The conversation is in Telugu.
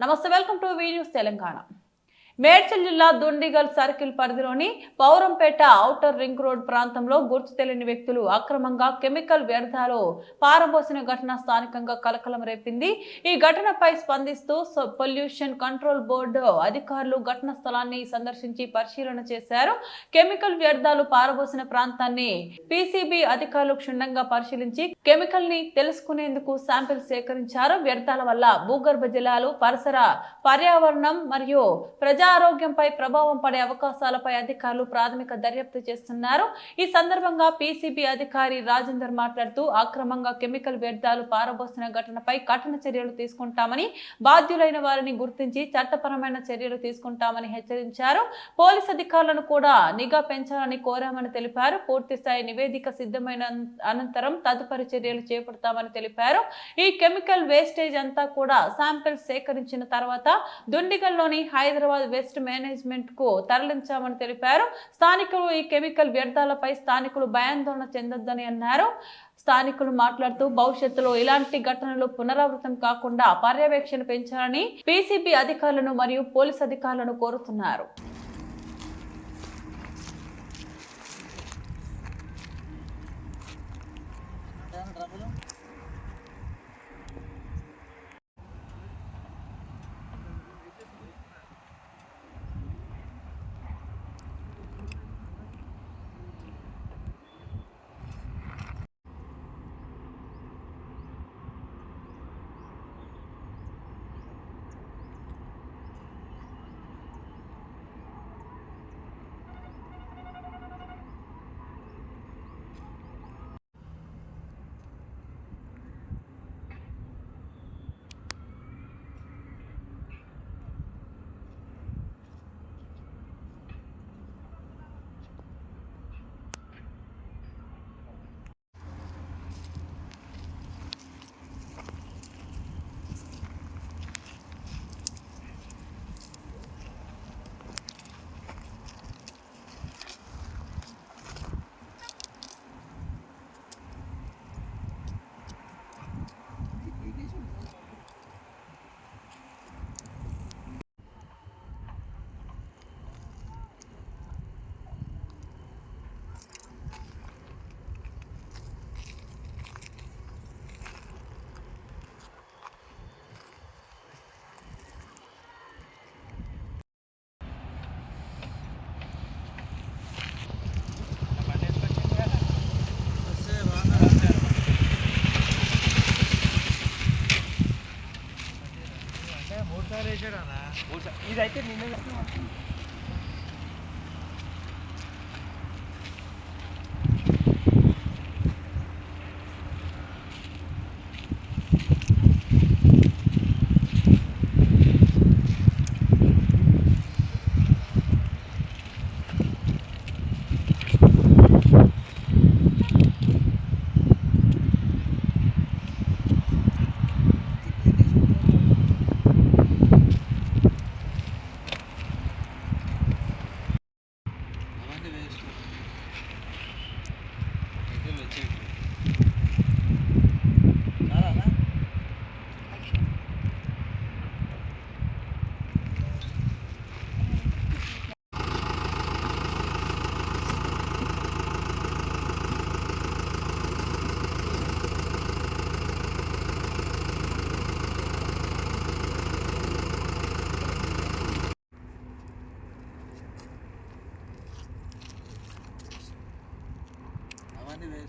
namaste welcome to V news Telangana Medchal జిల్లా దుండిగల్ సర్కిల్ పరిధిలోని పౌరంపేట ఔటర్ రింగ్ రోడ్ ప్రాంతంలో గుర్తు తెలియని వ్యక్తులు అక్రమంగా కెమికల్ వ్యర్థాలు పారబోసిన ఘటన స్థానికంగా కలకలం రేపింది. ఈ ఘటనపై స్పందిస్తూ పొల్యూషన్ కంట్రోల్ బోర్డు అధికారులు ఘటన స్థలాన్ని సందర్శించి పరిశీలన చేశారు. కెమికల్ వ్యర్థాలు పారబోసిన ప్రాంతాన్ని పీసీబీ అధికారులు క్షుణ్ణంగా పరిశీలించి కెమికల్ని తెలుసుకునేందుకు శాంపిల్ సేకరించారు. వ్యర్థాల వల్ల భూగర్భ జలాలు పరిసర పర్యావరణం మరియు ప్రజా ఆరోగ్యంపై ప్రభావం పడే అవకాశాలపై అధికారులు ప్రాథమిక దర్యాప్తు చేస్తున్నారు. ఈ సందర్భంగా పీసీబీ అధికారి రాజేందర్ మాట్లాడుతూ అక్రమంగా కెమికల్ వ్యర్థాలు పారబోసిన ఘటనపై కఠిన చర్యలు తీసుకుంటామని బాధ్యులైన వారిని గుర్తించి చట్టపరమైన చర్యలు తీసుకుంటామని హెచ్చరించారు. పోలీస్ అధికారులను కూడా నిఘా పెంచాలని కోరామని తెలిపారు. పూర్తిస్థాయి నివేదిక సిద్ధమైన అనంతరం తదుపరి చర్యలు చేపడతామని తెలిపారు. ఈ కెమికల్ వేస్టేజ్ అంతా కూడా శాంపిల్స్ సేకరించిన తర్వాత దుండిగల్లోని హైదరాబాద్ వెస్ట్ మేనేజ్మెంట్కు తరలించామని తెలిపారు. స్థానికులు ఈ కెమికల్ వ్యర్థాలపై స్థానికులు భయాందోళన చెందొద్దని అన్నారు. స్థానికులు మాట్లాడుతూ భవిష్యత్తులో ఇలాంటి ఘటనలు పునరావృతం కాకుండా పర్యవేక్షణ పెంచాలని పీసీబీ అధికారులను మరియు పోలీస్ అధికారులను కోరుతున్నారు. ఇదైతే నిన్న అవన్నీ